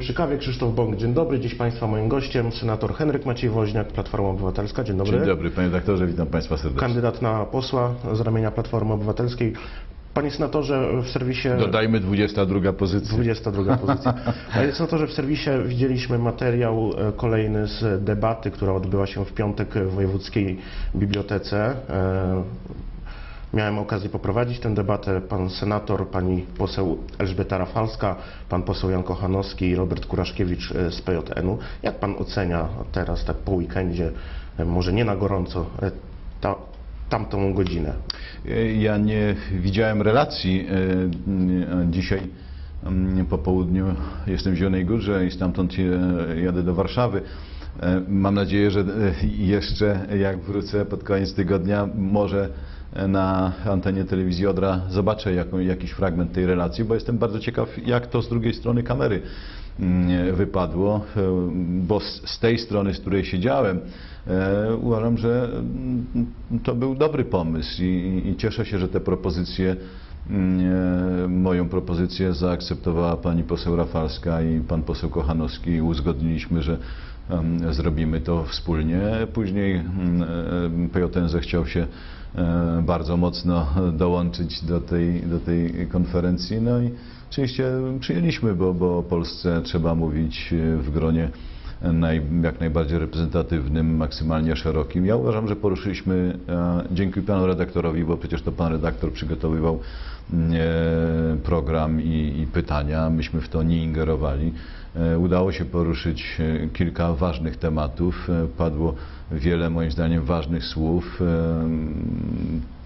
Przy kawie. Krzysztof Bąk, dzień dobry. Dziś Państwa moim gościem senator Henryk Maciej Woźniak, Platforma Obywatelska. Dzień dobry. Dzień dobry, panie doktorze, witam państwa serdecznie. Kandydat na posła z ramienia Platformy Obywatelskiej. Panie senatorze, w serwisie... Dodajmy 22 pozycja. 22 pozycja. Panie senatorze, w serwisie widzieliśmy materiał e, kolejny z debaty, która odbyła się w piątek w Wojewódzkiej Bibliotece. Miałem okazję poprowadzić tę debatę. Pan senator, pani poseł Elżbieta Rafalska, pan poseł Jan Kochanowski i Robert Kuraszkiewicz e, z PJN-u. Jak pan ocenia teraz, tak po weekendzie, e, może nie na gorąco, e, ta, tamtą godzinę? Ja nie widziałem relacji. Dzisiaj mm, po południu jestem w Zielonej Górze i stamtąd jadę do Warszawy. E, Mam nadzieję, że e, jeszcze jak wrócę pod koniec tygodnia, może na antenie telewizji Odra zobaczę jakiś fragment tej relacji, bo jestem bardzo ciekaw, jak to z drugiej strony kamery mm, wypadło, e, bo z, tej strony, z której siedziałem, e, uważam, że mm, to był dobry pomysł i, i cieszę się, że te propozycje, mm, e, moją propozycję zaakceptowała pani poseł Rafalska i pan poseł Kochanowski i uzgodniliśmy, że zrobimy to wspólnie. Później mm, e, PJN zechciał się e, bardzo mocno dołączyć do tej, do tej konferencji. No i oczywiście przyjęliśmy, bo, bo o Polsce trzeba mówić e, w gronie naj, jak najbardziej reprezentatywnym, maksymalnie szerokim. Ja uważam, że poruszyliśmy, dzięki panu redaktorowi, bo przecież to pan redaktor przygotowywał program i, i pytania, myśmy w to nie ingerowali. E, Udało się poruszyć e, kilka ważnych tematów. E, Padło wiele, moim zdaniem, ważnych słów, e,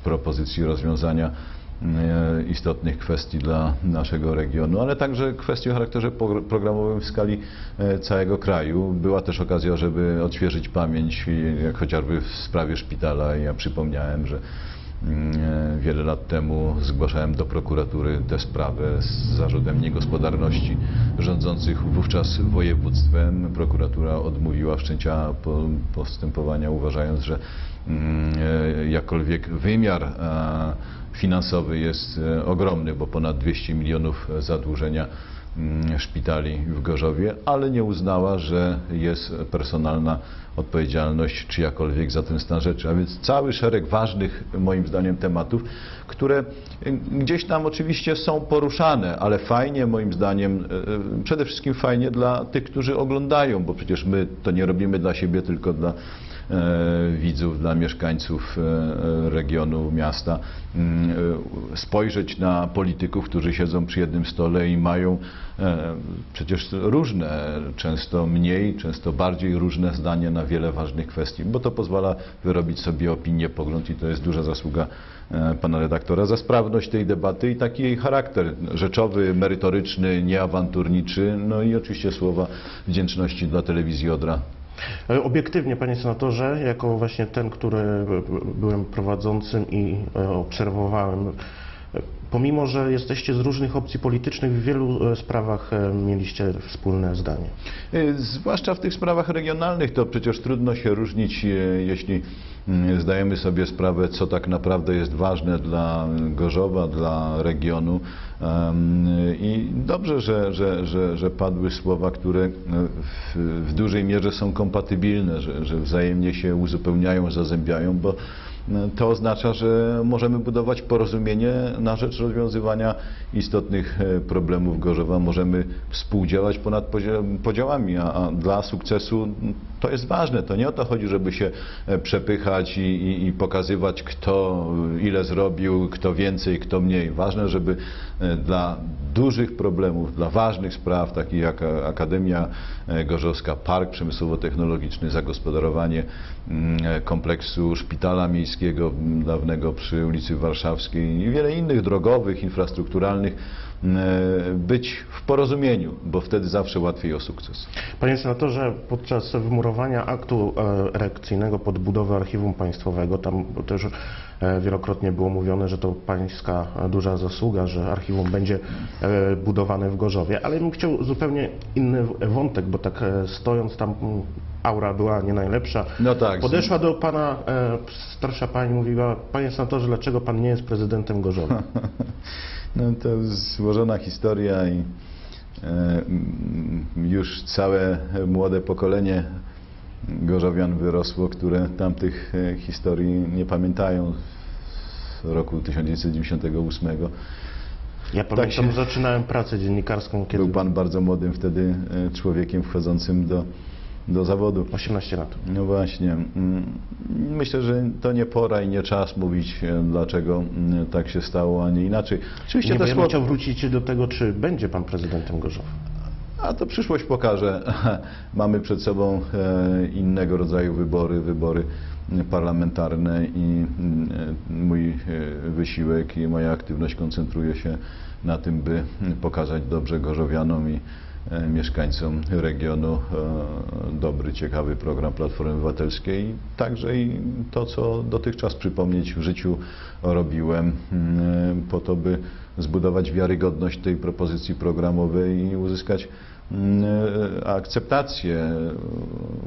propozycji rozwiązania e, istotnych kwestii dla naszego regionu, ale także kwestii o charakterze programowym w skali e, całego kraju. Była też okazja, żeby odświeżyć pamięć, jak chociażby w sprawie szpitala. Ja przypomniałem, że e, wiele lat temu zgłaszałem do prokuratury tę sprawę z zarzutem niegospodarności rządzących wówczas województwem. Prokuratura odmówiła wszczęcia po- postępowania, uważając, że mm, e, jakkolwiek wymiar e, finansowy jest e, ogromny, bo ponad 200 milionów zadłużenia mm, szpitali w Gorzowie, ale nie uznała, że jest personalna odpowiedzialność czyjakolwiek za ten stan rzeczy. A więc cały szereg ważnych, moim zdaniem, tematów, które e, gdzieś tam oczywiście są poruszane, ale fajnie, moim zdaniem, e, e, przede wszystkim fajnie dla tych, którzy oglądają, bo przecież my to nie robimy dla siebie, tylko dla widzów, dla mieszkańców e, e, regionu, miasta, mm, e, spojrzeć na polityków, którzy siedzą przy jednym stole i mają e, przecież różne, często mniej, często bardziej różne zdania na wiele ważnych kwestii, bo to pozwala wyrobić sobie opinię, pogląd i to jest duża zasługa e, pana redaktora za sprawność tej debaty i taki jej charakter rzeczowy, merytoryczny, nieawanturniczy, no i oczywiście słowa wdzięczności dla telewizji Odra. E, Obiektywnie, panie senatorze, jako właśnie ten, który byłem prowadzącym i e, obserwowałem, e, pomimo, że jesteście z różnych opcji politycznych, w wielu sprawach mieliście wspólne zdanie. Zwłaszcza w tych sprawach regionalnych to przecież trudno się różnić, jeśli zdajemy sobie sprawę, co tak naprawdę jest ważne dla Gorzowa, dla regionu. I dobrze, że, że, że, że padły słowa, które y, w, w dużej mierze są kompatybilne, że, że wzajemnie się uzupełniają, zazębiają, bo to oznacza, że możemy budować porozumienie na rzecz rozwiązywania istotnych e, problemów Gorzowa. Możemy współdziałać ponad podzia- podziałami, a dla sukcesu to jest ważne. To nie o to chodzi, żeby się e, przepychać i, i, i pokazywać, kto e, ile zrobił, kto więcej, kto mniej. Ważne, żeby e, dla dużych problemów, dla ważnych spraw, takich jak Akademia Gorzowska, Park Przemysłowo-Technologiczny, zagospodarowanie mm, kompleksu szpitala miejskiego m, dawnego przy ulicy Warszawskiej i wiele innych drogowych, infrastrukturalnych m, e, być porozumieniu, bo wtedy zawsze łatwiej o sukces. Panie senatorze, podczas wymurowania aktu e, erekcyjnego pod budowę archiwum państwowego, tam też e, wielokrotnie było mówione, że to pańska duża zasługa, że archiwum będzie e, budowane w Gorzowie, ale bym chciał zupełnie inny wątek, bo tak stojąc tam aura była nie najlepsza. No tak. Podeszła do pana e, starsza pani, mówiła, panie senatorze, dlaczego pan nie jest prezydentem Gorzowa? No to złożona historia i już całe młode pokolenie gorzowian wyrosło, które tamtych e, historii nie pamiętają z roku 1998. Ja pamiętam, się- zaczynałem pracę dziennikarską, kiedy Był Pan bardzo młodym wtedy e, człowiekiem wchodzącym do, do zawodu. 18 lat. No właśnie. mm, Myślę, że to nie pora i nie czas mówić, e, dlaczego mm, tak się stało, a nie inaczej. Oczywiście Nie, też ja bym chciał wrócić do tego, czy będzie pan prezydentem Gorzowa. A to przyszłość pokaże. Mamy przed sobą e, innego rodzaju wybory, wybory parlamentarne i e, mój wysiłek i moja aktywność koncentruje się na tym, by pokazać dobrze Gorzowianom i mieszkańcom regionu e, dobry, ciekawy program Platformy Obywatelskiej. Także i to, co dotychczas przypomnieć w życiu robiłem, mm, po to, by zbudować wiarygodność tej propozycji programowej i uzyskać mm, e, akceptację, e,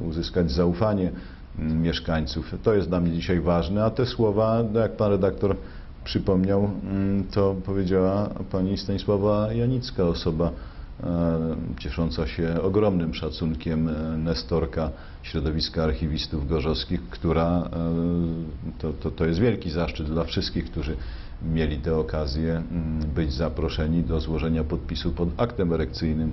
uzyskać zaufanie mm, mieszkańców. To jest dla mnie dzisiaj ważne, a te słowa, jak pan redaktor przypomniał, to powiedziała pani Stanisława Janicka, osoba e, ciesząca się ogromnym szacunkiem e, nestorka środowiska archiwistów gorzowskich, która e, to, to, to jest wielki zaszczyt dla wszystkich, którzy mieli tę okazję mm, być zaproszeni do złożenia podpisu pod aktem erekcyjnym.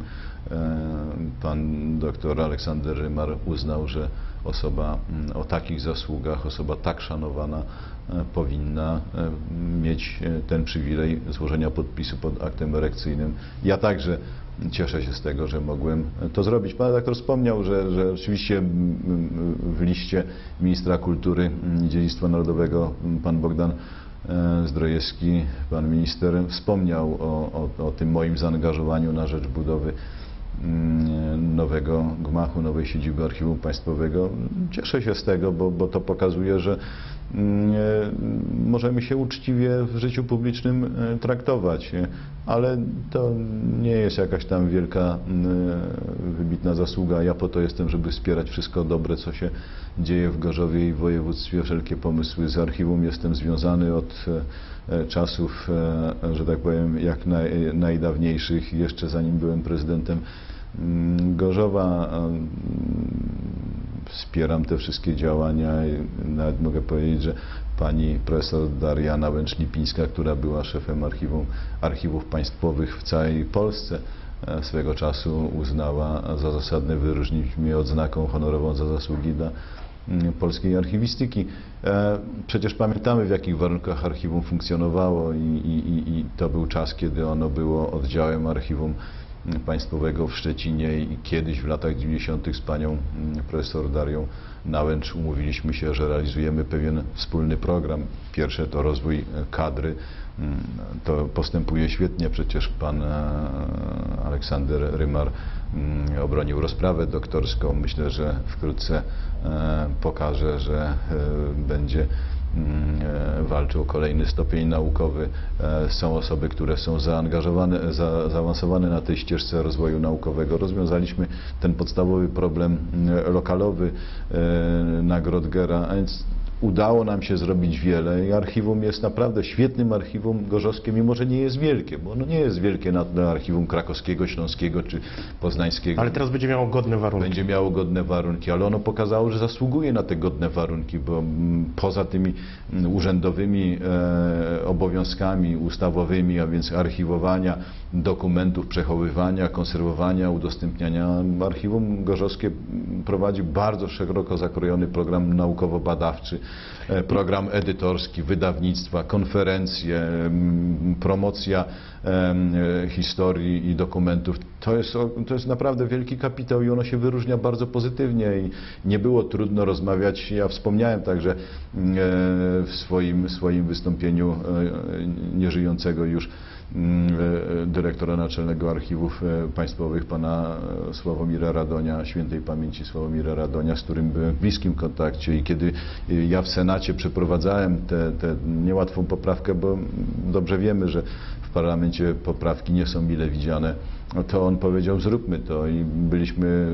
E, Pan doktor Aleksander Rymar uznał, że osoba mm, o takich zasługach, osoba tak szanowana e, powinna e, mieć e, ten przywilej złożenia podpisu pod aktem erekcyjnym. Ja także cieszę się z tego, że mogłem to zrobić. Pan redaktor wspomniał, że, że oczywiście mm, mm, w liście ministra kultury i dziedzictwa narodowego mm, pan Bogdan e, Zdrojewski, pan minister wspomniał o, o, o tym moim zaangażowaniu na rzecz budowy mm, nowego gmachu, nowej siedziby Archiwum Państwowego. Cieszę się z tego, bo, bo to pokazuje, że mm, możemy się uczciwie w życiu publicznym e, traktować, e, ale to nie jest jakaś tam wielka, mm, wybitna zasługa. Ja po to jestem, żeby wspierać wszystko dobre, co się dzieje w Gorzowie i w województwie. Wszelkie pomysły z archiwum jestem związany od e, e, czasów, e, że tak powiem, jak naj, najdawniejszych, jeszcze zanim byłem prezydentem Gorzowa. mm, Wspieram te wszystkie działania nawet mogę powiedzieć, że pani profesor Dariana Łęcz-Lipińska, która była szefem archiwum, archiwów państwowych w całej Polsce, e, swego czasu uznała za zasadne wyróżnić mnie odznaką honorową za zasługi dla mm, polskiej archiwistyki. E, Przecież pamiętamy, w jakich warunkach archiwum funkcjonowało i, i- i to był czas, kiedy ono było oddziałem archiwum Państwowego w Szczecinie i kiedyś w latach 90. z panią mm, profesor Darią Nałęcz umówiliśmy się, że realizujemy pewien wspólny program. Pierwsze to rozwój e, kadry. Mm, To postępuje świetnie. Przecież pan e, Aleksander Rymar mm, obronił rozprawę doktorską. Myślę, że wkrótce e, pokaże, że będzie mm, e, walczył o kolejny stopień naukowy. E, Są osoby, które są zaangażowane, za, zaawansowane na tej ścieżce rozwoju naukowego. Rozwiązaliśmy ten podstawowy problem mm, lokalowy e, nagród Gera, udało nam się zrobić wiele i archiwum jest naprawdę świetnym archiwum gorzowskie, mimo że nie jest wielkie, bo ono nie jest wielkie na tle archiwum krakowskiego, śląskiego czy poznańskiego Ale teraz będzie miało godne warunki. będzie miało godne warunki, ale ono pokazało, że zasługuje na te godne warunki, bo mm, poza tymi mm, urzędowymi e, obowiązkami ustawowymi, a więc archiwowania dokumentów, przechowywania, konserwowania, udostępniania, archiwum gorzowskie prowadzi bardzo szeroko zakrojony program naukowo-badawczy, program edytorski, wydawnictwa, konferencje, promocja e, historii i dokumentów. To jest, to jest naprawdę wielki kapitał i ono się wyróżnia bardzo pozytywnie i nie było trudno rozmawiać. Ja wspomniałem także e, w swoim, swoim wystąpieniu e, nieżyjącego już e, dyrektora Naczelnego Archiwów e, Państwowych, pana e, Sławomira Radonia, świętej pamięci Sławomira Radonia, z którym byłem w bliskim kontakcie i kiedy e, ja w Senacie przeprowadzałem tę niełatwą poprawkę, bo dobrze wiemy, że w parlamencie poprawki nie są mile widziane, to on powiedział zróbmy to i byliśmy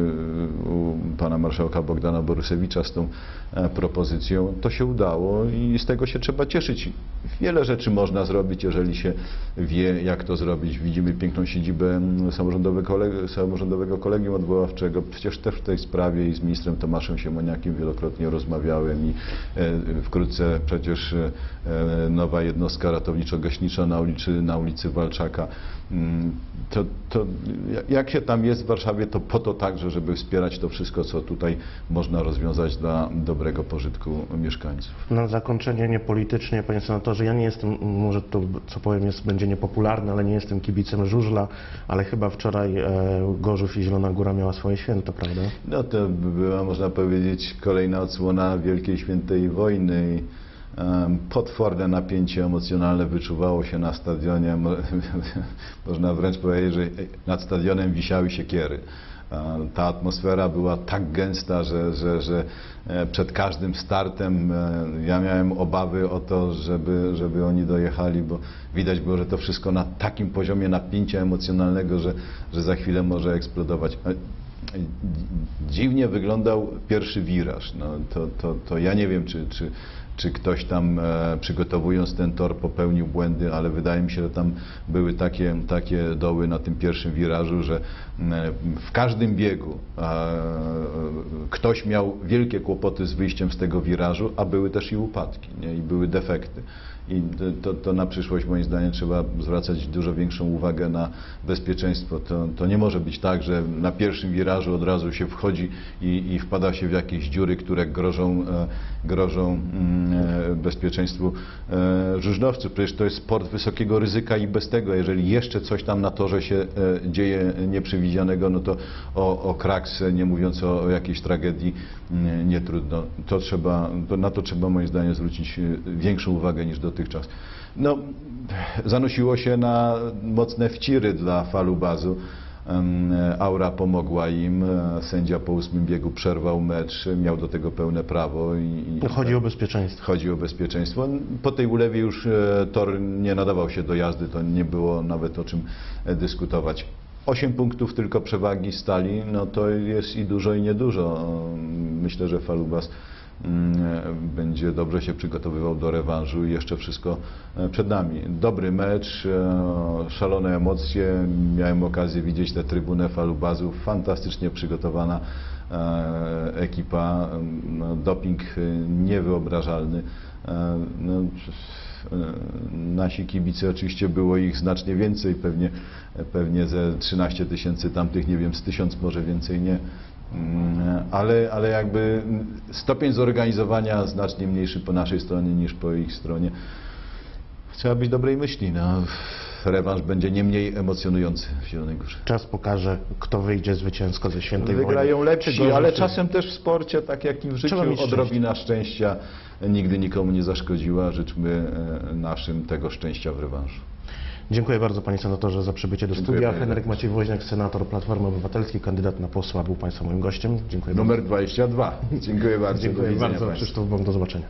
e, u pana marszałka Bogdana Borusewicza z tą e, propozycją. To się udało i z tego się trzeba cieszyć. Wiele rzeczy można zrobić, jeżeli się wie, jak to zrobić. Widzimy piękną siedzibę samorządowego kolegium odwoławczego. Przecież też w tej sprawie i z ministrem Tomaszem Siemoniakiem wielokrotnie rozmawiałem i e, wkrótce przecież nowa jednostka ratowniczo-gaśnicza na ulicy, na ulicy Walczaka. Mm, To, to jak się tam jest w Warszawie, to po to także, żeby wspierać to wszystko, co tutaj można rozwiązać dla dobrego pożytku mieszkańców. Na zakończenie niepolitycznie, panie senatorze, ja nie jestem, może to co powiem jest, będzie niepopularne, ale nie jestem kibicem żużla, ale chyba wczoraj e, Gorzów i Zielona Góra miała swoje święto, prawda? No to by była, można powiedzieć, kolejna odsłona Wielkiej Świętej Wojny. Potworne napięcie emocjonalne wyczuwało się na stadionie. Mo- Można wręcz powiedzieć, że nad stadionem wisiały siekiery. Ta atmosfera była tak gęsta, że, że, że e, przed każdym startem e, ja miałem obawy o to, żeby, żeby oni dojechali, bo widać było, że to wszystko na takim poziomie napięcia emocjonalnego, że, że za chwilę może eksplodować. E, Dziwnie wyglądał pierwszy wiraż. No, to, to, to ja nie wiem, czy, czy, czy ktoś tam e, przygotowując ten tor popełnił błędy, ale wydaje mi się, że tam były takie, takie doły na tym pierwszym wirażu, że m, w każdym biegu e, ktoś miał wielkie kłopoty z wyjściem z tego wirażu, a były też i upadki nie? i były defekty. I to, to na przyszłość moim zdaniem trzeba zwracać dużo większą uwagę na bezpieczeństwo. To, to nie może być tak, że na pierwszym wirażu od razu się wchodzi i, i wpada się w jakieś dziury, które grożą, e, grożą mm, e, bezpieczeństwu e, żużlowców. Przecież to jest sport wysokiego ryzyka i bez tego, jeżeli jeszcze coś tam na torze się e, dzieje nieprzewidzianego, no to o, o kraks, nie mówiąc o, o jakiejś tragedii, nie trudno. To trzeba, to na to trzeba moim zdaniem zwrócić e, większą uwagę niż dotychczas. No, zanosiło się na mocne wciry dla falubazu. Em, Aura pomogła im, e, sędzia po ósmym biegu przerwał mecz, miał do tego pełne prawo. I, i Chodzi o bezpieczeństwo. Chodzi o bezpieczeństwo. Po tej ulewie już e, tor nie nadawał się do jazdy, to nie było nawet o czym e, dyskutować. 8 punktów tylko przewagi stali, no to jest i dużo i niedużo. Myślę, że Falubas będzie dobrze się przygotowywał do rewanżu i jeszcze wszystko e, przed nami. Dobry mecz, e, szalone emocje. Miałem okazję widzieć tę trybunę Falubazu, fantastycznie przygotowana e, ekipa, no, doping e, niewyobrażalny. E, No, e, nasi kibice, oczywiście było ich znacznie więcej, pewnie, pewnie ze 13 tysięcy tamtych, nie wiem, z tysiąc może więcej nie. Mm, Ale, ale jakby stopień zorganizowania znacznie mniejszy po naszej stronie niż po ich stronie. Trzeba być dobrej myśli. No. Rewanż będzie nie mniej emocjonujący w Zielonej Górze. Czas pokaże, kto wyjdzie zwycięsko ze świętej Wygrają wojny. lepsi, Gorzów ale czasem też w sporcie, tak jak i w życiu, odrobina szczęścia nigdy nikomu nie zaszkodziła. Życzmy e, naszym tego szczęścia w rewanżu. Dziękuję bardzo panie senatorze za przybycie do Dziękuję, studia. panie Henryk redaktorze. Maciej Woźniak, senator Platformy Obywatelskiej, kandydat na posła, był państwa moim gościem. Dziękuję Numer 22. Dziękuję bardzo. bardzo. Do Dziękuję widzenia bardzo. państwu. Krzysztof Bąk, do zobaczenia.